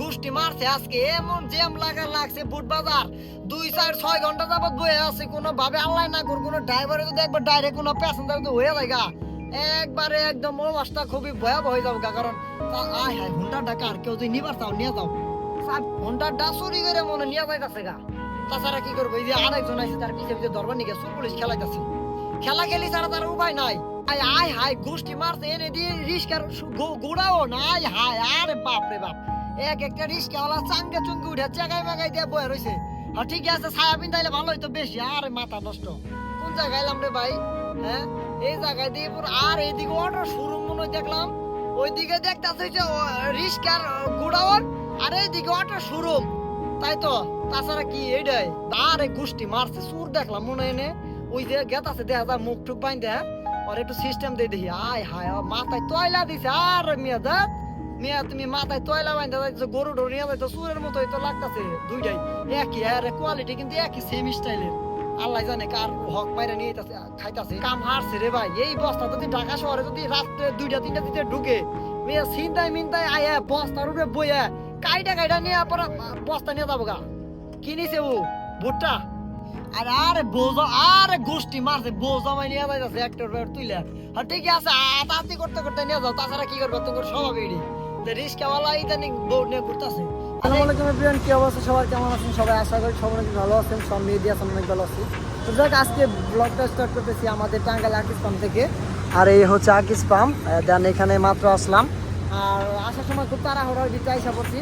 গোষ্ঠী মারছে আজকে এমন জ্যাম লাগা লাগছে বুট বাজার দুই চার ছয় ঘণ্টা যাবত বয়ে আছে কোনো ভাবে আল্লাহ না কর কোনো ড্রাইভারে যদি একবার ডাইরেক্ট কোনো প্যাসেঞ্জার যদি হয়ে যায় গা, একবারে একদম অবস্থা খুবই ভয়াবহ হয়ে যাবে গা, কারণ আয় হায় হুন্ডা ডাকা আর কেউ যদি নিবার চাও নিয়ে যাও। হুন্ডা ডা চুরি করে মনে নিয়ে যাইতাছে গা। তাছাড়া কি করব? এই যে আরেকজন আছে তার পিছিয়ে পিছিয়ে ধরবার নিকে সুর পুলিশ খেলাইতেছে। খেলা খেলি ছাড়া তার উপায় নাই। আয় আয় হায় গোষ্ঠী মারছে এনে দিয়ে রিস্কার গুড়াও না আয় হায় আরে বাপ রে বাপ। এক একটা রিস্কাওয়ালা চাঙ্গে চুঙ্গে উঠে চেগাই মেগাই দিয়ে বয়ে রয়েছে আর ঠিক আছে ছায়া পিন্ধাইলে ভালো হইতো বেশি, আরে মাথা নষ্ট। কোন জায়গায় এলাম রে ভাই? হ্যাঁ? এই জায়গায় দিয়ে পুরো আর এইদিকে অর্ডার শুরু মনে হয় দেখলাম। ওইদিকে দেখতেছে যে রিস্কার গুড়াওয়ার আর এইদিকে অটো শোরুম তাই তো? তাছাড়া কি এইটাই আরে গোষ্ঠী মারছে সুর দেখলাম মনে হয় নে। ওই যে গেত আছে দেখা যায় মুখ টুক বাইন্দে। আর একটু সিস্টেম দিয়ে দেখি। আয় হায়, মাথায় তয়লা দিছে, আর মিয়া দেখ মিয়া তুমি মাথায় তয়লা বাইন্দে যাইছো গরু ডরু নিয়ে যাইতো সুরের মতোই তো লাগতাছে দুইটাই। একই আর কোয়ালিটি কিন্তু একই সেম স্টাইলের আল্লাহ জানে কার হক মাইরা নিয়ে যাইতাছে, খাইতাছে। কাম হারছে রে ভাই এই বস্তা যদি ঢাকা শহরে যদি রাত্রে দুইটা তিনটা দিতে ঢুকে মেয়ে চিন্তায় মিন্তায় আয়া বস্তার উপরে বইয়া কাইটা কাইটা নিয়ে পরে বস্তা নিয়ে যাব গা। কি নিছে ও ভুট্টা? আর আরে বোঝা আরে গোষ্ঠী মারছে বোঝা মাই নিয়ে যাইতাছে একটার তুইলে। আর ঠিকই আছে আতাতি করতে করতে নিয়ে যাও তাছাড়া কি করব তোমার স্বভাব এড়ি। তো কি অবস্থা? সবার কেমন আছেন? সবাই আশা সবাই ভালো আছেন। সব মিডিয়া অনেক আজকে স্টার্ট করতেছি আমাদের পাম্প থেকে। আর এই হচ্ছে আকিস পাম্প দেন এখানে মাত্র আসলাম। আর আসার সময় খুব তাড়াহুড়ো দিতে আইসা পড়ছি।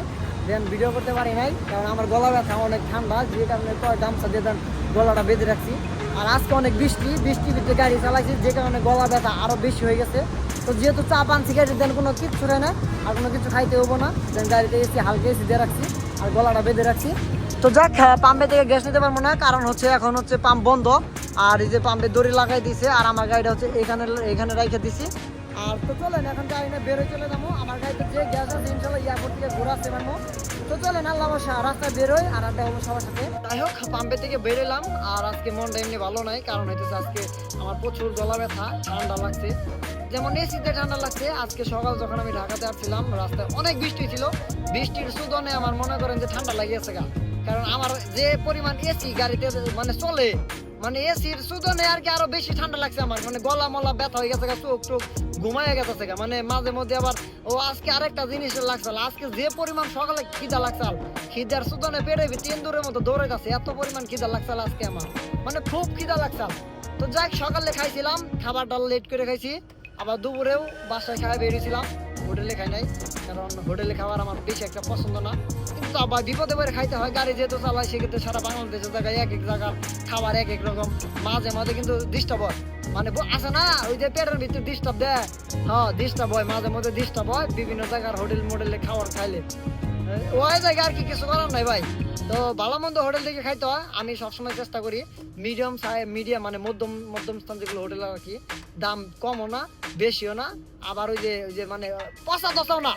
দেন ভিডিও করতে পারি নাই, কারণ আমার গলা ব্যথা অনেক ঠান্ডা। যে কারণে কয় গামছা দিয়ে দেন গলাটা বেঁধে রাখছি। আর আজকে অনেক বৃষ্টি বৃষ্টি ভিতরে গাড়ি চালাইছি, যে কারণে গলা ব্যথা আরও বেশি হয়ে গেছে। তো যেহেতু চা পান, সিগারেট দেন কোনো কিচ্ছু রে না, আর কোনো কিছু খাইতে হব না। দেন গাড়িতে এসি হালকা এসি দিয়ে রাখছি, আর গলাটা বেঁধে রাখছি। তো যাক পাম্পে থেকে গ্যাস নিতে পারব না, কারণ হচ্ছে এখন হচ্ছে পাম্প বন্ধ। আর এই যে পাম্পে দড়ি লাগাই দিছে, আর আমার গাড়িটা হচ্ছে এখানে এখানে রেখে দিছি। আর তো চলেন, এখন গাড়ি না বেরোয় চলে যাব। আমার গাড়িতে যে গ্যাস আছে, ইনশাল্লাহ এয়ারপোর্ট থেকে ঘুরে আসতে পারব তো চলেন, আল্লাহ বসা রাস্তায় বেরোয় আর আড্ডা হব সবার সাথে। যাই হোক, পাম্পে থেকে বেরোলাম আর আজকে মনটা এমনি ভালো নাই, কারণ হইতেছে আজকে আমার প্রচুর গলা ব্যথা, ঠান্ডা লাগছে। যেমন এসিতে ঠান্ডা লাগছে, আজকে সকাল যখন আমি ঢাকাতে আসছিলাম, রাস্তায় অনেক বৃষ্টি ছিল। বৃষ্টির সুদনে আমার মনে করেন যে ঠান্ডা লাগিয়েছে গা। কারণ আমার যে পরিমাণ এসি গাড়িতে মানে চলে মানে এসির সুদনে আর কি আরও বেশি ঠান্ডা লাগছে আমার। মানে গলা মলা ব্যথা হয়ে গেছে চোখ চোখ ঘুমায় গেছে মানে মাঝে মধ্যে আবার, ও আজকে আরেকটা জিনিস লাগছে আজকে যে পরিমাণ সকালে খিদা লাগছে খিদার সুদনে পেটে তিন দূরের মতো দৌড়ে গেছে, এত পরিমাণ খিদা লাগছে আজকে আমার। মানে খুব খিদা লাগছে তো যাক সকালে খাইছিলাম খাবার ডাল লেট করে খাইছি। আবার দুপুরেও বাসায় খাওয়া বেরিয়েছিলাম। হোটেলে খাই নাই, কারণ হোটেলে খাবার আমার বেশি একটা পছন্দ না। কিন্তু আবার বিপদে পরে খাইতে হয়, গাড়ি যেহেতু চালায়, সেক্ষেত্রে সারা বাংলাদেশের জায়গায় এক এক জায়গার খাবার এক এক রকম, মাঝে মাঝে কিন্তু ডিস্টার্ব হয়। মানে আছে না, ওই যে পেটের ভিতরে ডিস্টার্ব দেয়। হ্যাঁ ডিস্টার্ব হয়, মাঝে মধ্যে ডিস্টার্ব হয়, বিভিন্ন জায়গার হোটেল মোটেলে খাবার খাইলে ওই জায়গায় আর কি কিছু করার নাই ভাই? তো ভালো মন্দ হোটেল থেকে খাইতে আমি সবসময় চেষ্টা করি। মিডিয়াম মিডিয়াম মানে মধ্যম মধ্যম স্থান যেগুলো হোটেল আর কি, দাম কমও না, বেশিও না। আবার ওই যে ওই যে মানে পচা দশাও না।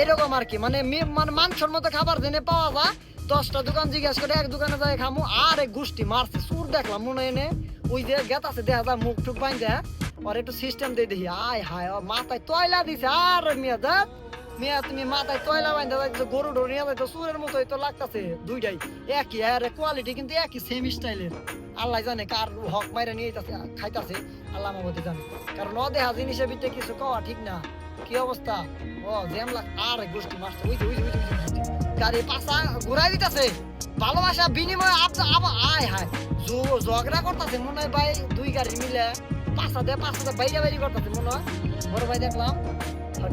এরকম আর কি মানে মানে মাংসর মতো খাবার জেনে পাওয়া যায়, দশটা দোকান জিজ্ঞেস করে এক দোকানে যাই খামু, আর এক গোষ্ঠী মারছে, সুর দেখলাম মনে এনে ওই যে গেত আছে, দেখা যায় মুখ টুক বাইন্দে আর একটু সিস্টেম দিয়ে দেখি, আয় হায় মাথায় তয়লা দিছে, আর মিয়া মিয়া, তুমি মাথায় তয়লা বাইন্দা যাইছো গরু ডরু নিয়ে যাইতো সুরের মতোই তো লাগতাছে। দুইটাই একই, আর কোয়ালিটি কিন্তু একই সেম স্টাইলের আল্লাহ জানে কার হক মাইরা নিয়ে যাচ্ছে খাইতাছে, আল্লাহ মামতি জানে। কারণ অদেহা জিনিসের ভিতরে কিছু কওয়া ঠিক না। কি অবস্থা? ও জ্যাম লাগ আর গোষ্ঠী মাস্টার ওই যে ওই যে। গাড়ি পাশা ঘুরাই দিতেছে। ভালোবাসা বিনিময়ে আব- আবার আয় হায়। ঝগড়া করতেছে, মনে হয় ভাই দুই গাড়ি মিলে। পাশা দিয়ে পাশা দিয়ে বাইরে বাইরে করতেছে, মনে হয়। বড় ভাই দেখলাম।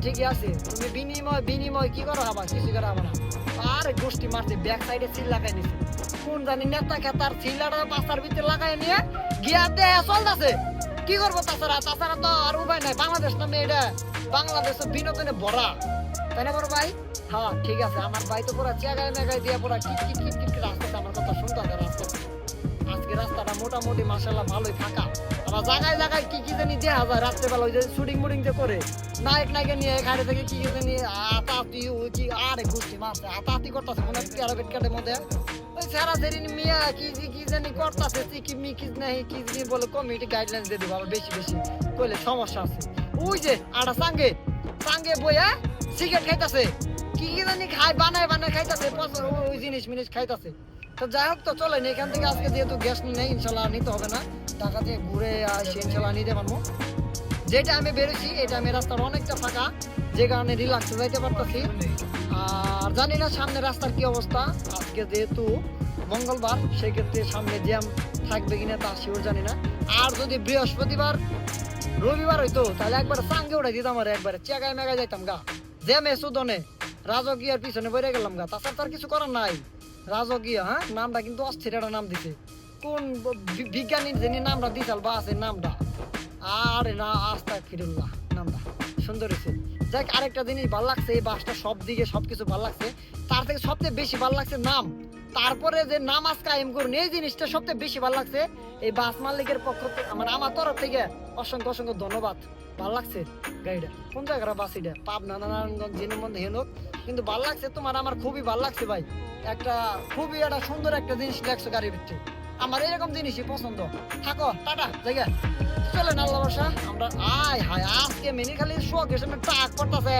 ঠিকই আছে। তুমি বিনিময় বিনিময় কি করো আবার? কিছু করো আবার আরে গোষ্ঠী মারছে ব্যাক সাইডে সিল লাগাই নিছে। কোন জানি নেতা খেতার সিলাটা পাশার ভিতরে লাগাই নিয়ে গিয়া দেয়া চলতেছে। কি করব তাছাড়া? তাছাড়া তো আর উপায় নাই। বাংলাদেশ নামে এটা বাংলাদেশ বিনোদনে ভরা। তাই না বড় ভাই? হ্যাঁ ঠিক আছে। আমার ভাই তো পুরো চেগায় মেগায় দিয়ে পুরো কিট কিট কিট কিট রাস্তাতে আমার কথা শুনতে রাস্তা আজকে রাস্তাটা মোটামুটি মাসাল্লাহ ভালোই ফাঁকা। জায়গায় জায়গায় কি কি জানি দেখা যায় রাত্রেবেলা ওই যে শুটিং মুটিং যে করে নায়ক নায়কে নিয়ে গাড়ি থেকে কি কি জানি আতাতি ওই কি আরে গুষ্টি মারছে, আতাতি করতেছে মনে হয় পেয়ারা পেটকাটের মধ্যে। ওই সারা দেরি মিয়া কি কি কি জানি করতেছে, কি মি কি নাই, কি জানি বলে কমিটি গাইডলাইন দিয়ে দিব, আবার বেশি বেশি কইলে সমস্যা আছে। ওই যে আড়া সাঙ্গে সাঙ্গে বইয়া সিগারেট খাইতাছে, কি কি জানি খাই বানায় বানায় খাইতাছে ওই জিনিস মিনিস খাইতাছে। তো যাই হোক, তো চলেন, এখান থেকে আজকে যেহেতু গ্যাস নেই, ইনশাল্লাহ নিতে হবে না। টাকা দিয়ে ঘুরে আসি, ইনশাল্লাহ নিতে পারব। যেটা আমি বেরোছি এটা আমি রাস্তার অনেকটা ফাঁকা, যে কারণে রিল্যাক্সে যাইতে পারতেছি। আর জানি না সামনে রাস্তার কি অবস্থা। আজকে যেহেতু মঙ্গলবার, সেক্ষেত্রে সামনে জ্যাম থাকবে কিনা তা শিওর জানি না। আর যদি বৃহস্পতিবার, রবিবার হইতো, তাহলে একবার সাঙ্গে উঠাই দিতাম আর, একবারে চেগায় মেগায় যাইতাম গা। জ্যামে সুদনে, রাজকীয়ার পিছনে বেড়ে গেলাম গা। তাছাড়া তার কিছু করার নাই। রাজকীয় হ্যাঁ? নামটা কিন্তু অস্থির একটা নাম দিছে। কোন বি- বিজ্ঞানী যিনি নামটা দিছাল বা আছে নামটা। আর না আস্তা ফিরুল্লাহ নামটা। সুন্দর হয়েছে যাক, আরেকটা জিনিস ভালো লাগছে, এই বাসটা সব দিকে সবকিছু ভালো লাগছে। তার থেকে সবচেয়ে বেশি ভালো লাগছে নাম। তারপরে যে নামাজ কায়েম করুন, এই জিনিসটা সবচেয়ে বেশি ভালো লাগছে। এই বাস মালিকের পক্ষ থেকে মানে আমার তরফ থেকে অসংখ্য অসংখ্য ধন্যবাদ। ভালো লাগছে গাড়িটা। কোন জায়গার বাস এটা? পাবনা, নারায়ণগঞ্জ মধ্যে হেনুক। কিন্তু ভালো লাগছে তোমার, আমার খুবই ভালো লাগছে ভাই। একটা খুবই একটা সুন্দর একটা জিনিস লাগছে গাড়ির ভিতরে। আমার এরকম জিনিসই পছন্দ। থাকো, টাটা, জায়গা। চলেন আল্লাহ বর্ষা আমরা আয় হায়, আজকে মিনি খালি শোকের সামনে টাক পড়তাছে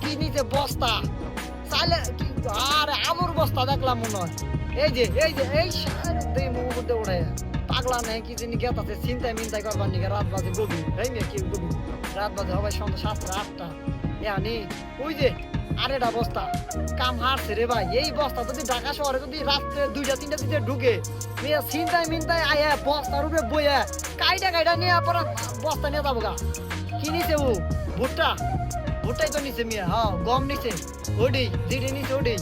কি নিচে বস্তা? চাইলে আরে আমুর বস্তা দেখলাম মনে হয়। এই যে এই যে, এই দুই মধ্যে উঠে। পাগলা নেই, কি জানি গেতাছে চিন্তায় মিন্তাই করবার নিকে রাত বাজে গভীর। এই মেয়ে কি গভীর। রাত বাজে হবে সন্ধ্যা সাতটা, আটটা। ইয়ানি ওই যে আরেটা বস্তা কাম হারছে রে ভাই। এই বস্তা যদি ঢাকা শহরে যদি রাত্রে দুইটা, তিনটা দিতে ঢুকে, মেয়ে চিন্তায় মিন্তায় আয়া বস্তার উপরে বইয়া, কাইটা কাইটা নিয়ে পরে বস্তা নিয়ে যাব গা কি নিছে ও? ভুট্টা? ভুট্টাই তো নিছে মিয়া। হ্যাঁ গম নিছে। ওডি যেটি নিছে ওডি।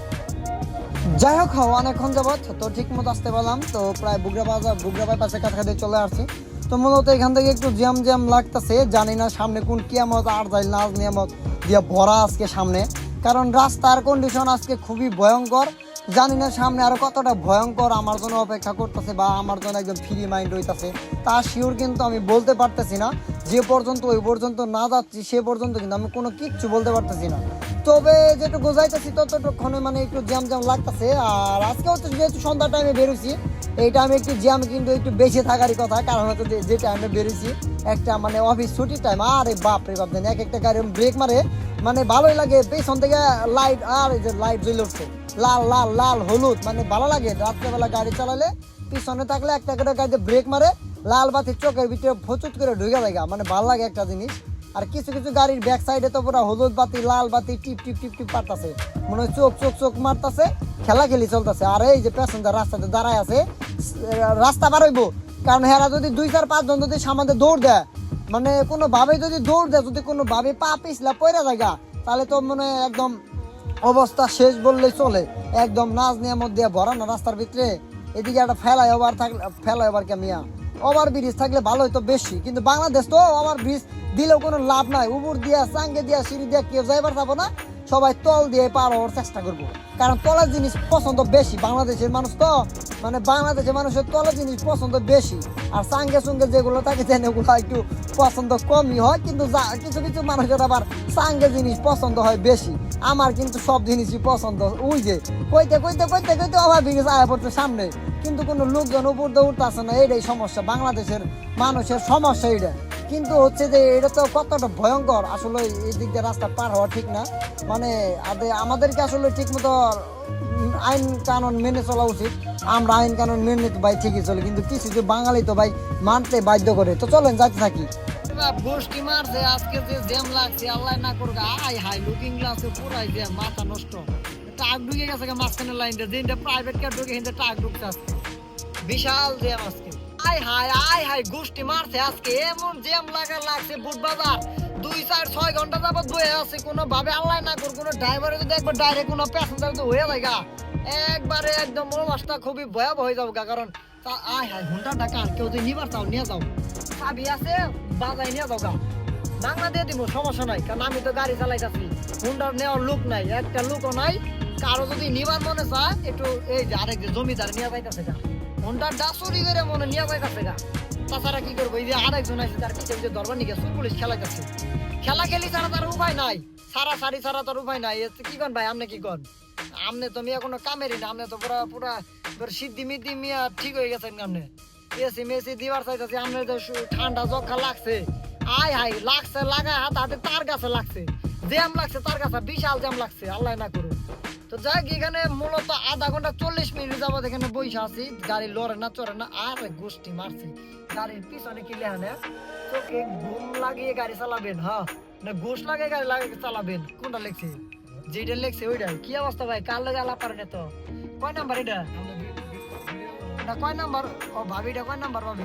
যাই হোক অনেকক্ষণ যাবৎ। তো ঠিক মতো আসতে পারলাম। তো প্রায় বুগরা বাজার, বুগরা বাইপাসের কাছাকাছি চলে আসছি। তো মূলত এখান থেকে একটু জ্যাম জ্যাম লাগতেছে। জানি না সামনে কোন কিয়ামত, আর যাই নাজ নিয়ামত দিয়ে ভরা আজকে সামনে। কারণ রাস্তার কন্ডিশন আজকে খুবই ভয়ঙ্কর। জানি না সামনে আরও কতটা ভয়ঙ্কর আমার জন্য অপেক্ষা করতেছে বা আমার জন্য একদম ফ্রি মাইন্ড হইতাছে। তা শিওর কিন্তু আমি বলতে পারতেছি না। যে পর্যন্ত, ওই পর্যন্ত না যাচ্ছি, সে পর্যন্ত কিন্তু আমি কোনো কিচ্ছু বলতে পারতেছি না। তবে যেটুকু যাইতেছি ততটুক্ষণে মানে একটু জ্যাম জ্যাম লাগতেছে। আর আজকে হচ্ছে যেহেতু সন্ধ্যা টাইমে বেরোছি, এই টাইমে একটু জ্যাম কিন্তু একটু বেশি থাকারই কথা। কারণ হচ্ছে যে- টাইমে বেরোছি, একটা মানে অফিস ছুটির টাইম আরে বাপ রে বাপ দেন এক একটা গাড়ি ব্রেক মারে মানে ভালোই লাগে। পেছন থেকে লাইট আর যে লাইট জ্বলে উঠছে। লাল লাল লাল, হলুদ মানে ভালো লাগে। রাত্রেবেলা গাড়ি চালালে, পিছনে থাকলে একটা একটা গাড়িতে ব্রেক মারে লাল বাতি চোখের ভিতরে ফচুত করে ঢুকে যায় মানে ভালো লাগে একটা জিনিস। আর কিছু কিছু গাড়ির ব্যাক সাইডে তো পুরো হলুদ বাতি, লাল বাতি, টিপ টিপ টিপ টিপ পারতাছে। মনে হয় চোখ চোখ চোখ মারতাছে খেলা খেলি চলতেছে। আর এই যে প্যাসেঞ্জার রাস্তাতে দাঁড়ায় আছে, রাস্তা বার হইবো। কারণ হেরা যদি দুই চার পাঁচজন যদি সামান্য দৌড় দেয় মানে কোনো ভাবে যদি দৌড় দেয়, যদি কোনো ভাবে পা পিছলা পয়রা জায়গা তাহলে তো মনে একদম অবস্থা শেষ বললেই চলে। একদম নাচ নিয়ামত দিয়ে ভরা না রাস্তার ভিতরে। এদিকে একটা ফেলাই ওভার থাকলে ফেলাই ওভার কে মিয়া? ওভার ব্রিজ থাকলে ভালো হইতো বেশি। কিন্তু বাংলাদেশ তো ওভার ব্রিজ দিলেও কোনো লাভ নাই। উপর দিয়া, সাঙ্গে দিয়া, সিঁড়ি দিয়া কেউ যাইবার যাব না। সবাই তল দিয়ে পার হওয়ার চেষ্টা করব। কারণ তলের জিনিস পছন্দ বেশি বাংলাদেশের মানুষ তো। মানে বাংলাদেশের মানুষের তলের জিনিস পছন্দ বেশি। আর সাঙ্গে সঙ্গে যেগুলো থাকে যেন ওগুলো একটু পছন্দ কমই হয়। কিন্তু কিছু কিছু মানুষের আবার সাঙ্গে জিনিস পছন্দ হয় বেশি। আমার কিন্তু সব জিনিসই পছন্দ। ওই যে, কইতে কইতে কইতে কইতে অভাব জিনিস আয়া পড়ছে সামনে। কিন্তু কোনো লোকজন উপর দিয়ে উঠতে আসে না, এটাই সমস্যা। বাংলাদেশের মানুষের সমস্যা এটা কিন্তু হচ্ছে যে এটা তো কতটা ভয়ঙ্কর। আসলে এই দিক দিয়ে রাস্তা পার হওয়া ঠিক না। মানে আমাদেরকে আসলে ঠিক মতো আইন কানুন মেনে চলা উচিত। আমরা আইন কানুন মেনে ভাই ঠিকই চলে। কিন্তু কিছু যে বাঙালি তো ভাই মানতে বাধ্য করে। তো চলেন, যাইতে থাকি। বাপ মারছে, আজকে যে জ্যাম লাগছে, আল্লাহ না করুক আই হাই লুকিং গ্লাসে পুরাই জ্যাম, মাথা নষ্ট। টাক ঢুকে গেছে মাঝখানে লাইনটা যেটা প্রাইভেট কার ঢুকে হিন্দে টাক ঢুকছে আজকে। বিশাল জ্যাম আজকে। আই হাই আই হাই গোষ্ঠী মারছে আজকে। এমন জ্যাম লাগা লাগছে বুট বাজার। দুই, চার, ছয় ঘণ্টা যাবত বয়ে আছে কোনো ভাবে আল্লাহ না করুক, কোনো ড্রাইভারে যদি একবার ডাইরেক্ট কোনো প্যাসেঞ্জার তো হয়ে যায় গা, একবারে একদম অবস্থা খুবই ভয়াবহ হয়ে যাব কারণ আয় হায় ঘণ্টা টাকা কেউ যদি নিবার চাও, নিয়ে যাও। চাবি আছে বাজাই নিয়ে যাও গা। বাংলা দিয়ে দিব, সমস্যা নাই, কারণ আমি তো গাড়ি চালাইতেছি। হুন্ডার নেওয়ার লোক নাই, একটা লোকও নাই। কারও যদি নিবার মনে চায়, একটু এই যে আরেক জমিদার নিয়ে যাইতেছে করে মনে নিয়ে যাইতেছে গা। তাছাড়া কি করব? এই যে আরেকজন আছে, তার ধরবার নিকে সুর পুলিশ খেলাইতেছে খেলা খেলি ছাড়া তার উপায় নাই। সারা সারি ছাড়া তার উপায় নাই। কি কন ভাই আপনি কি কন? আমনে তো মিয়া কোনো কামেরই না, আমনে তো পুরা পুরা সিদ্ধি মিদ্ধি মিয়া ঠিক হয়ে গেছেন আমনে এসি মেসি দিবার চাইতেছি, আমনে তো ঠান্ডা জখা লাগছে। আয় হাই লাগছে লাগা হাত হাতে, তার গাছে লাগছে। জ্যাম লাগছে, তার কাছে বিশাল জ্যাম লাগছে, আল্লাহ না করুক। তো যাক, এখানে মূলত আধা ঘণ্টা চল্লিশ মিনিট যাবত এখানে বসে আছি। গাড়ি লড়ে না, চড়ে না, আর গোষ্ঠী মারছি। গাড়ির পিছনে কি লেহানে চোখে ঘুম লাগিয়ে গাড়ি চালাবেন হ্যাঁ না, ঘুষ লাগিয়ে গাড়ি লাগিয়ে চালাবেন, কোনটা লেখছে? যেটা লেখছে ওইটাই। কি অবস্থা ভাই? কার লাগে আলাপ পারে না তো কয় নাম্বার এটা? এটা কয় নাম্বার? ও, ভাবিটা কয় নাম্বার ভাবি?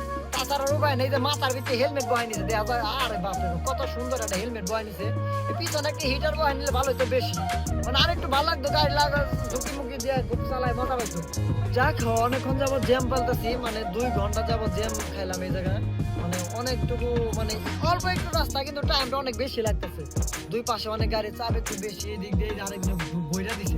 তাছাড়া উপায় নেই যে মাথার ভিতরে হেলমেট বহাই নিছে। দেখা যায়, আরে বাপরে, কত সুন্দর একটা হেলমেট বহাই নিছে। পিছনে একটা হিটার বহাই নিলে ভালো হতো বেশি। মানে আরেকটু ভালো লাগতো, গাড়ি লাগা ঝুঁকি মুখি দিয়ে খুব চালায় মজা পাইতো। যাক অনেকক্ষণ যাবত জ্যাম পালতেছি মানে দুই ঘণ্টা যাবত জ্যাম খাইলাম এই জায়গায়। মানে অনেকটুকু মানে অল্প একটু রাস্তা, কিন্তু টাইমটা অনেক বেশি লাগতেছে। দুই পাশে অনেক গাড়ি চাপ একটু বেশি, এদিক দিয়ে আরেকজন বইরা দিছে।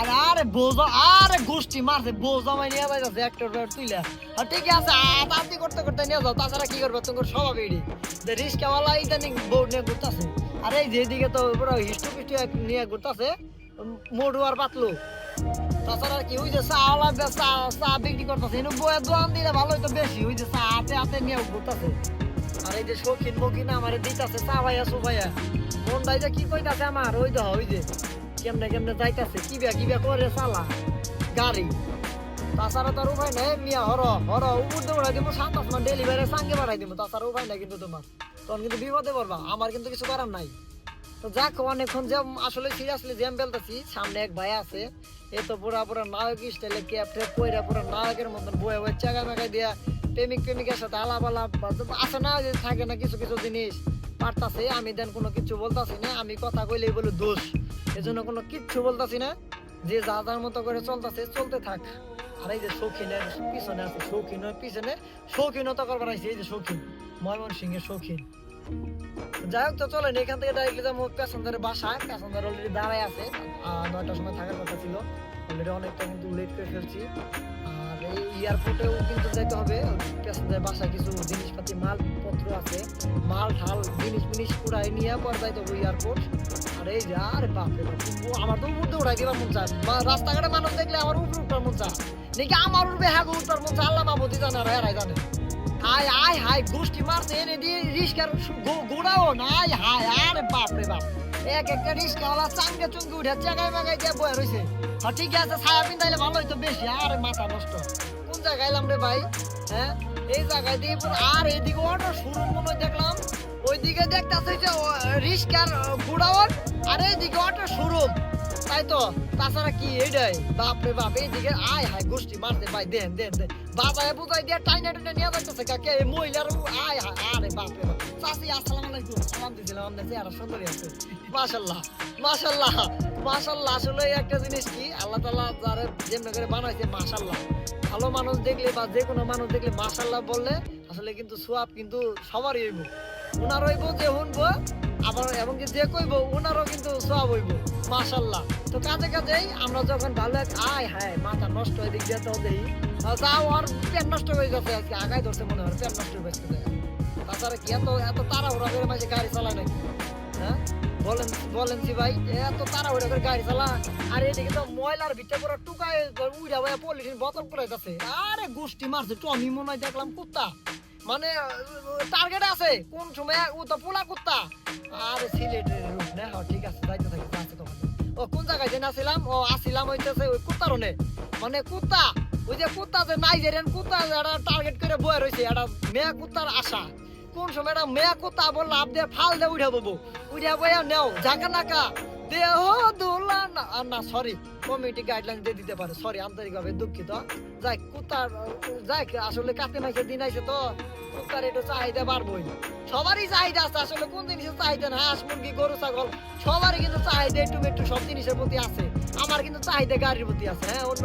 আরে আরে বোঝা, আরে গোষ্ঠী মারছে, বোঝা মাই নিয়ে যাইতেছে, একটা রোড তুইলা। আর ঠিক আছে আতাতি করতে করতে নিয়ে যাও, তাছাড়া কি করবে, তোমার স্বভাব এডি। যে রিস্কাওয়ালা ইদানিং বোর্ড নিয়ে ঘুরতেছে। আরে এই যে এদিকে তো পুরো হিস্টু পিস্টু নিয়ে ঘুরতেছে মোড়ু আর পাতলু। তাছাড়া কি, ওই যে চাওয়ালা চা চা বিক্রি করতেছে, এনে বয়ে দোয়ান দিলে ভালো হইতো বেশি, ওই যে চা হাতে হাতে নিয়ে ঘুরতেছে। আর এই যে শৌখিন মকিন আমার দিতেছে, চা ভাইয়া, সু ভাইয়া। মনটাই যে কি কইতাছে আমার, ওই দেখ ওই যে। কেমনে কেমনে যাইতাছে? কি বিয়া কি বিয়া করে চালা গাড়ি। তাছাড়া তার উপায় নাই, মিয়া হর হর, উপর দিয়ে উড়াই দিব সাত আসমান ডেলিভারি সাঙ্গে বাড়াই দিব। তাছাড়া উপায় নাই কিন্তু তোমার। তখন কিন্তু বিপদে পড়বা, আমার কিন্তু কিছু করার নাই। তো যাক, অনেকক্ষণ যে আসলে সিরিয়াসলি জ্যাম বেলতেছি সামনে এক ভাই আছে, এ তো পুরা পুরা নায়ক স্টাইলে ক্যাপ ট্যাপ পইরা পুরা নায়কের মতন বয়ে বয়ে চাগা মেগা দিয়া প্রেমিক প্রেমিকের সাথে আলাপ আলাপ আছে না থাকে না কিছু কিছু জিনিস। পারতাছে, আমি দেন কোনো কিছু বলতাছি না, আমি কথা কইলে বলে দোষ। এজন্য কোনো কিচ্ছু বলতাছি না, যে যা যার মতো করে চলতেছে, চলতে থাক। আর এই যে শৌখিনের পিছনে আছে শৌখিনের পিছনে শৌখিনতা করবার আছে এই যে শৌখিন এর শৌখিন। যাই হোক তো চলেন, এখান থেকে ডাইরেক্টলি যাব প্যাসেঞ্জারের বাসায়। প্যাসেঞ্জার অলরেডি দাঁড়ায় আছে নয়টার সময় থাকার কথা ছিল। অলরেডি অনেকটা কিন্তু লেট করে ফেলছি। এয়ারপোর্টেও কিন্তু যেতে হবে। প্যাসেঞ্জার বাসায় কিছু জিনিসপাতি, মালপত্র আছে। মাল ঠাল জিনিস মিনিস পুরাই নিয়ে পর যাইতে হবে এয়ারপোর্ট। আর এই যে, আরে বাপরে আমার তো উপর উঠাই দিবার মন চায়। রাস্তাঘাটে মানুষ দেখলে আমার উপর উঠার মন চায়। নাকি আমার উপরে হ্যাঁ উঠার মন চায়? আল্লাহ বাবুদি জানে আর এরাই জানে। হাই হাই হাই গোষ্ঠী মারছে, এনে দিয়ে রিস্কার গোড়াও না হাই হাই আরে বাপ রে বাপ। এক একটা রিস্কাওয়ালা চাঙ্গে চুঙ্গে উঠে জায়গায় মাগায় দিয়ে বয়ে রয়েছে হ্যাঁ ঠিক আছে, ছায়া পিন্দাইলে ভালো বেশি, আর মাথা নষ্ট। কোন জায়গায় এলাম রে ভাই? হ্যাঁ এই জায়গায় দিয়ে আর এইদিকে অটো শুরু মনে দেখলাম, ওইদিকে দেখতেছে যে রিস্কার গোড়াওয়ার আর এইদিকে অটো শোরুম তাই তো তাছাড়া কি এইটাই বাপ রে বাপ, এইদিকে আয়, হায় গোষ্ঠী মারতে ভাই দেন দেন দেন। বাজায় বুঝাই দিয়ে টাইনা টাইনা নিয়ে যাইতেছে কাকে? এই মহিলার আয়, হায়, আরে বাপ চাষি আসসালামু আলাইকুম। সালাম সুন্দরী আছে মাশাল্লাহ মাশাল্লাহ মাশাল্লাহ আসলে একটা জিনিস কি? আল্লাহ তাআলা যারা যেমন করে বানাইছে মাশাল্লাহ ভালো মানুষ দেখলে বা যে কোনো মানুষ দেখলে মাশাল্লাহ বললে, আসলে কিন্তু সোয়াব কিন্তু সবারই হইব। ওনার হইব, যে শুনব আবার এমনকি যে কইব ওনারও কিন্তু সব হইব, মাশাল্লাহ। তো কাজে কাজেই আমরা যখন ভালো আয় হায়, মাথা নষ্ট হয়ে দিক দিয়ে তো দেই আর পেট নষ্ট হয়ে গেছে আজকে আগায় ধরছে মনে হয় পেট নষ্ট হয়ে গেছে তাছাড়া কি এত এত তাড়াহুড়া করে মাঝে গাড়ি চালায় নাকি? হ্যাঁ? বলেন বলেন কি ভাই এত তাড়াহুড়া করে গাড়ি চালা আর এদিকে তো ময়লার ভিতরে পুরো টুকায় উড়া পলিথিন বোতল করে যাচ্ছে। আরে গোষ্ঠী মারছে, টমি মনে হয় দেখলাম কুত্তা। মানে টার্গেট আছে। কোন সময়? ও তো পোলা কুত্তা। আরে সিলেটের রূপ, না? ঠিক আছে, যাইতে থাকি আছে তখন। ও, কোন জায়গায় যে নাছিলাম? ও, আসিলাম হইতেছে ওই কুত্তার মানে কুত্তা, ওই যে কুত্তা যে নাইজেরিয়ান কুত্তা একটা টার্গেট করে বয়ে রয়েছে একটা মেয়া কুত্তার আশা। কোন সময় একটা মেয়া কুত্তা বল লাভ দিয়ে ফাল দিয়ে উঠে ববো। উঠে বইয়া নেও ঝাঁকা নাকা দেহ দোলা না না সরি কমিটি গাইডলাইন দিয়ে দিতে পারে। সরি আন্তরিকভাবে দুঃখিত। যাই কুত্তার যাই আসলে কাতে মাইছে দিন আইছে তো কুত্তার একটু চাহিদা বাড়বই। সবারই চাহিদা আছে, আসলে কোন জিনিসের চাহিদা না, হাঁস, মুরগি, গরু, ছাগল, সবারই কিন্তু চাহিদা একটু একটু, সব জিনিসের প্রতি আছে। আমার কিন্তু চাহিদা গাড়ির প্রতি আছে হ্যাঁ অন্য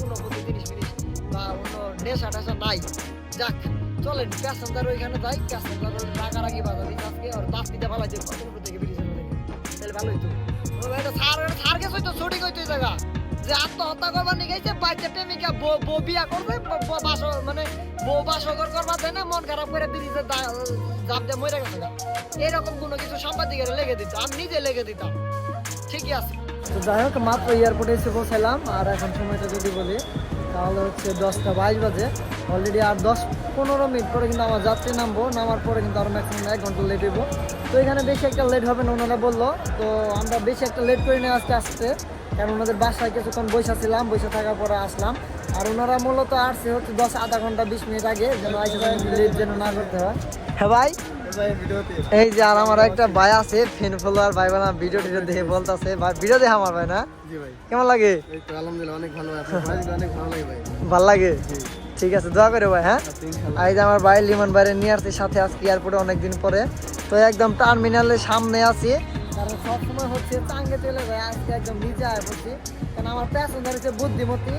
কোনো প্রতি জিনিস মিনিস বা অন্য নেশা টেশা নাই। যাক, চলেন প্যাসেঞ্জার ওইখানে যাই প্যাসেঞ্জার রাগারাগি বাজা দিন আজকে, আর বাস দিতে ভালো কত থেকে ব্রিজের তাহলে ভালো হইতো ও মানে মন খারাপ করে জাপ দিয়ে মরে গেছে এরকম কোনো কিছু লেগে দিত, আমি নিজে লেগে দিতাম। ঠিকই আছে। যাই হোক, মাত্র এয়ারপোর্টে এসে পৌঁছালাম আর এখন সময়টা যদি বলি তাহলে হচ্ছে দশটা বাইশ বাজে। অলরেডি আর দশ পনেরো মিনিট পরে কিন্তু আমার যাত্রী নামবো, নামার পরে কিন্তু আরও ম্যাক্সিমাম এক ঘণ্টা লেট হইব। তো এখানে বেশি একটা লেট হবে না ওনারা বলল। তো আমরা বেশি একটা লেট করে নিয়ে আসতে আসতে। কারণ ওনাদের বাসায় কিছুক্ষণ বসে ছিলাম, বসে থাকার পরে আসলাম। আর ওনারা মূলত আসছে হচ্ছে দশ আধা ঘণ্টা, বিশ মিনিট আগে, যেন আইসে লেট যেন না করতে হয়। হ্যাঁ ভাই? এই যে আর আমার একটা ভাই আছে ফেন ফলোয়ার ভাই বানা ভিডিও টিডিও দেখে বলতেছে ভাই ভিডিও দেখে আমার ভাই না? কেমন লাগে? আলহামদুলিল্লাহ অনেক ভালো অনেক ভালো লাগে ভাই। ভালো লাগে? ঠিক আছে দোয়া করে ভাই হ্যাঁ? আচ্ছা, এই যে আমার ভাই লিমন বাইরে নিয়ে আসছে সাথে আজকে এয়ারপোর্টে অনেকদিন পরে। তো একদম টার্মিনালের সামনে আছি। কারণ সবসময় হচ্ছে চাঙ্গে চলে যায় আজকে একদম নিচে আয় পড়ছি। কারণ আমার প্যাসেঞ্জার হচ্ছে বুদ্ধিমতী।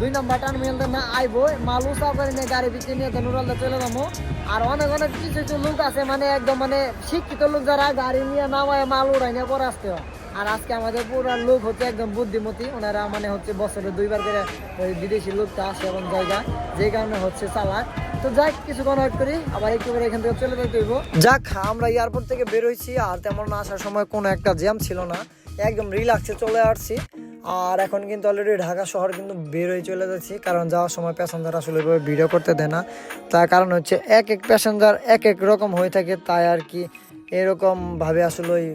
দুই নম্বর টার্মিনালতে না আইবো। মাল উঁচা করে নিয়ে গাড়ি পিছিয়ে নিয়ে নুরালদা চলে যাব। আর অনেক অনেক কিছু কিছু লোক আছে মানে একদম মানে শিক্ষিত লোক যারা গাড়ি নিয়ে নামায় মাল উড়াই নিয়ে পরে আসতে আর আজকে আমাদের পুরো লোক হচ্ছে একদম বুদ্ধিমতী, ওনারা মানে হচ্ছে বছরে দুইবার করে ওই বিদেশি লোকটা আসে এবং জায়গা, যে কারণে হচ্ছে চালাক। তো যাক, কিছুক্ষণ ওয়েট করি, আবার একটু করে এখান থেকে চলে যেতে হইব। যাক, আমরা এয়ারপোর্ট থেকে বের হইছি আর তেমন আসার সময় কোনো একটা জ্যাম ছিল না। একদম রিল্যাক্সে চলে আসছি। আর এখন কিন্তু অলরেডি ঢাকা শহর কিন্তু বের হয়ে চলে যাচ্ছি, কারণ যাওয়ার সময় প্যাসেঞ্জার আসলে ওইভাবে ভিডিও করতে দেয় না। তার কারণ হচ্ছে এক এক প্যাসেঞ্জার এক এক রকম হয়ে থাকে, তাই আর কি এরকমভাবে আসলে ওই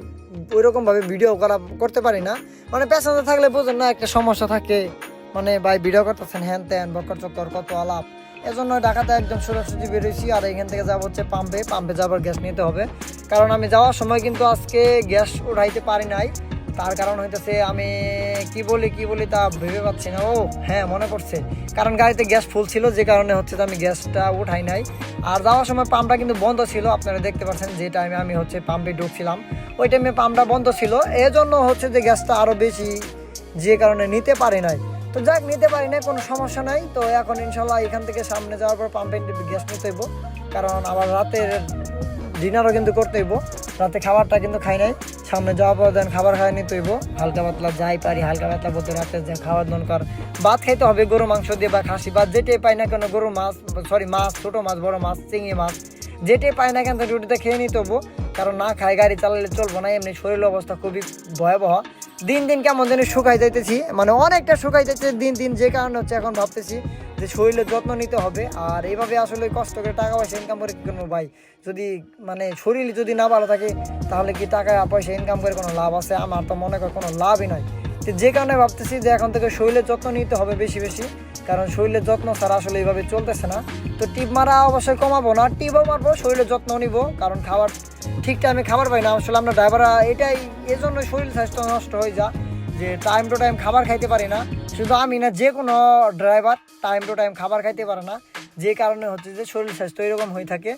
ওইরকম ভাবে ভিডিও করা করতে পারি না। মানে প্যাসেঞ্জার থাকলে বোঝেন না, একটা সমস্যা থাকে। মানে ভাই ভিডিও করতেছেন, হ্যান ত্যান, বকর চক্কর, কত আলাপ। এজন্য ঢাকাতে একদম সোজাসুজি বেরোইছি আর এখান থেকে যাব হচ্ছে পাম্পে পাম্পে যাবার গ্যাস নিতে হবে। কারণ আমি যাওয়ার সময় কিন্তু আজকে গ্যাস উঠাইতে পারি নাই। তার কারণ হইতেছে আমি কি বলি কি বলি তা ভেবে পাচ্ছি না। ও হ্যাঁ মনে পড়ছে। কারণ গাড়িতে গ্যাস ফুল ছিল, যে কারণে হচ্ছে আমি গ্যাসটা উঠাই নাই। আর যাওয়ার সময় পাম্পটা কিন্তু বন্ধ ছিল, আপনারা দেখতে পাচ্ছেন যে টাইমে আমি হচ্ছে পাম্পে ঢুকছিলাম। ওই টাইমে পাম্পটা বন্ধ ছিল, এজন্য হচ্ছে যে গ্যাসটা আরও বেশি যে কারণে নিতে পারি নাই। তো যাক, নিতে পারি নাই, কোনো সমস্যা নাই। তো এখন ইনশাল্লাহ এখান থেকে সামনে যাওয়ার পর পাম্পে গ্যাস নিতে হইব। কারণ আবার রাতের ডিনারও কিন্তু করতে হইব। রাতে খাবারটা কিন্তু খাই নাই। সামনে যাওয়া পর দেন খাবার খাই নিতে হইব। হালকা পাতলা যাই পারি, হালকা পাতলা বলতে রাতে যে খাওয়ার দরকার। ভাত খাইতে হবে গরু মাংস দিয়ে বা খাসি, বা যেটাই পাই না কেন গরু মাছ সরি মাছ, ছোটো মাছ, বড় মাছ, চিংড়ি মাছ যেটাই পাই না কেন রুটিতে খেয়ে নিতে হব কারণ না খাই গাড়ি চালালে চলবো না, এমনি শরীরের অবস্থা খুবই ভয়াবহ। দিন দিন কেমন জানি শুকাই যাইতেছি মানে অনেকটা শুকাই যাচ্ছে দিন দিন, যে কারণে হচ্ছে এখন ভাবতেছি যে শরীরের যত্ন নিতে হবে। আর এইভাবে আসলে কষ্ট করে টাকা পয়সা ইনকাম করে কি করব ভাই? যদি মানে শরীর যদি না ভালো থাকে, তাহলে কি টাকা পয়সা ইনকাম করে কোনো লাভ আছে? আমার তো মনে কর কোনো লাভই নয় যে কারণে ভাবতেছি যে এখন থেকে শরীরের যত্ন নিতে হবে বেশি বেশি, কারণ শরীরের যত্ন ছাড়া আসলে এইভাবে চলতেছে না। তো টিপ মারা অবশ্যই কমাবো না, টিপও মারবো, শরীরের যত্ন নিব, কারণ খাবার ঠিক টাইমে খাবার পাই না। আসলে আমরা ড্রাইভাররা এটাই, এজন্য শরীর স্বাস্থ্য নষ্ট হয়ে যা যে টাইম টু টাইম খাবার খাইতে পারি না। শুধু আমি না, যে কোনো ড্রাইভার টাইম টু টাইম খাবার খাইতে পারে না। যে কারণে হচ্ছে যে শরীর স্বাস্থ্য এরকম হয়ে থাকে।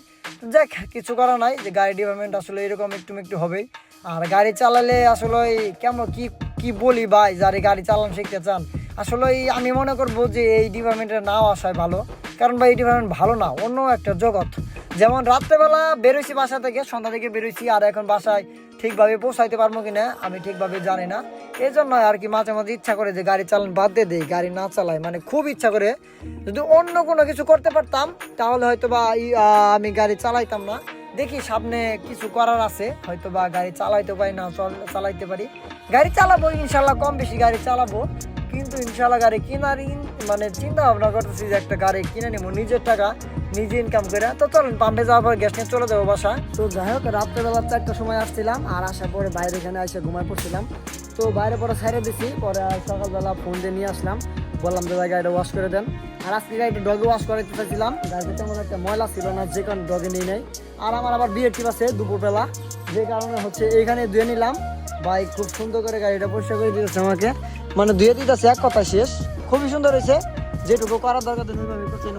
যাক, কিছু করা নাই, যে গাড়ি ডিপার্টমেন্ট আসলে এরকম একটু একটু হবেই। আর গাড়ি চালালে আসলে কেমন, কি কি বলি ভাই, যারা গাড়ি চালানো শিখতে চান। আসলে আমি মনে করব যে এই ডিপার্টমেন্টে নাও আসায় ভালো। কারণ ভাই, এই ডিপার্টমেন্ট ভালো না, অন্য একটা জগৎ। যেমন রাত্রেবেলা বেরোইছি বাসা থেকে, সন্ধ্যা থেকে বেরোইছি, আর এখন বাসায় ঠিকভাবে পৌঁছাইতে পারব কি না আমি ঠিকভাবে জানি না। এই জন্য আর কি মাঝে মাঝে ইচ্ছা করে যে গাড়ি চালান বাদ দিয়ে দেই, গাড়ি না চালাই। মানে খুব ইচ্ছা করে যদি অন্য কোনো কিছু করতে পারতাম, তাহলে হয়তো বা আমি গাড়ি চালাইতাম না। দেখি সামনে কিছু করার আছে হয়তো বা গাড়ি চালাইতে পারি না চালাইতে পারি। গাড়ি চালাবো, ইনশাল্লাহ কম বেশি গাড়ি চালাবো, কিন্তু ইনশাল্লাহ গাড়ি কেনার মানে চিন্তা ভাবনা করতেছি যে একটা গাড়ি কিনে নিবো, নিজের টাকা, নিজে ইনকাম করে। তো চলুন, পাম্পে যাওয়ার পর গ্যাস নিয়ে চলে যাব বাসা তো যাই হোক, রাত্রেবেলা চারটার সময় আসছিলাম, আর আসার পরে বাইরে এখানে এসে ঘুমায় পড়ছিলাম। তো বাইরে পরে ছেড়ে দিছি, পরে সকালবেলা ফোন দিয়ে নিয়ে আসলাম। বললাম দাদা গাড়িটা ওয়াশ করে দেন। আর আজকে গাড়িটা ডগে ওয়াশ করাইতে চাইছিলাম গাড়িতে তেমন একটা ময়লা ছিল না যে কারণে ডগে নিয়ে নেই আর আমার আবার বিয়ের টিপ আছে দুপুরবেলা যে কারণে হচ্ছে এইখানে ধুয়ে নিলাম। ভাই খুব সুন্দর করে গাড়িটা পরিষ্কার করে দিতেছে আমাকে। মানে ধুয়ে দিতেছে এক কথা শেষ। খুবই সুন্দর হয়েছে। যেটুকু করার দরকার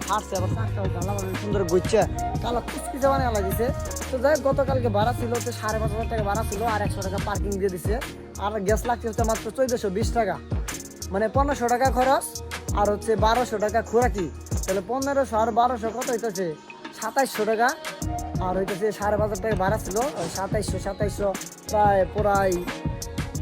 ফাটছে আবার সুন্দর গুচ্ছে কালা কুচকুচে বানিয়ে লাগিয়েছে তো যাই হোক, গতকালকে ভাড়া ছিল হচ্ছে সাড়ে পাঁচ হাজার টাকা ভাড়া ছিল আর একশো টাকা পার্কিং দিয়ে দিছে। আর গ্যাস লাগছে হচ্ছে মাত্র চোদ্দশো বিশ টাকা। মানে পনেরোশো টাকা খরচ, আর হচ্ছে বারোশো টাকা খোরাকি। তাহলে পনেরোশো আর বারোশো কত হইতেছে? সাতাইশশো টাকা। আর হইতেছে সাড়ে পাঁচ টাকা ভাড়া ছিল সাতাইশশো সাতাইশশো প্রায় প্রায়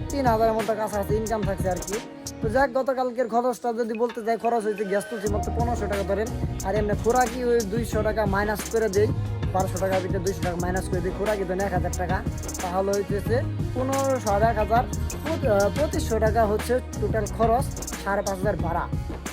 তিন হাজারের মতো কাছাকাছি ইনকাম থাকছে আর কি। তো যাক, গতকালকের খরচটা যদি বলতে যাই, খরচ হয়েছে গ্যাস তুলছি মাত্র পনেরোশো টাকা ধরেন। আর এমনি খোরাকি ওই দুইশো টাকা মাইনাস করে দেই। বারোশো টাকার ভিতরে দুইশো টাকা মাইনাস করে দিই। খোরা কিন্তু এক হাজার টাকা। তাহলে হইতেছে পনেরোশো আর এক হাজার, পঁচিশশো টাকা হচ্ছে টোটাল খরচ। সাড়ে পাঁচ হাজার ভাড়া।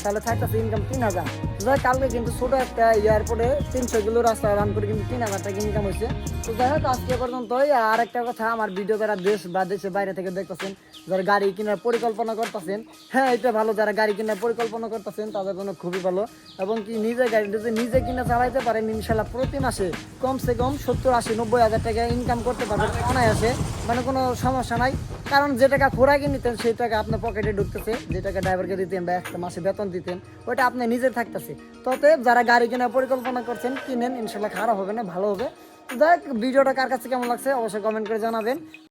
তাহলে থাকতেছে ইনকাম তিন হাজার। যাই কালকে কিন্তু ছোটো একটা এয়ারপোর্টে তিনশো কিলো রাস্তা রান করে কিন্তু তিন হাজার টাকা ইনকাম হয়েছে। তো যাই হোক, আজকে পর্যন্তই। আর একটা কথা, আমার ভিডিও যারা দেশ বা দেশের বাইরে থেকে দেখতেছেন, যারা গাড়ি কেনার পরিকল্পনা করতেছেন হ্যাঁ এটা ভালো, যারা গাড়ি কেনার পরিকল্পনা করতেছেন, তাদের জন্য খুবই ভালো। এবং কি নিজে গাড়ি যদি নিজে কিনে চালাইতে পারেন ইনশাল্লাহ প্রতি মাসে। কমসে কম সত্তর আশি, নব্বই হাজার টাকা ইনকাম করতে পারবেন অনায়াসে মানে কোনো সমস্যা নাই। কারণ যে টাকা খোরাকি নিতেন, সেই টাকা আপনার পকেটে ঢুকতেছে, যে টাকা ড্রাইভারকে দিতেন বা একটা মাসে বেতন দিতেন, ওইটা আপনি নিজের থাকতেছে। তবে যারা গাড়ি কেনার পরিকল্পনা করছেন, কিনেন ইনশাল্লাহ খারাপ হবে না, ভালো হবে। যাই ভিডিওটা কার কাছে কেমন লাগছে অবশ্যই কমেন্ট করে জানাবেন।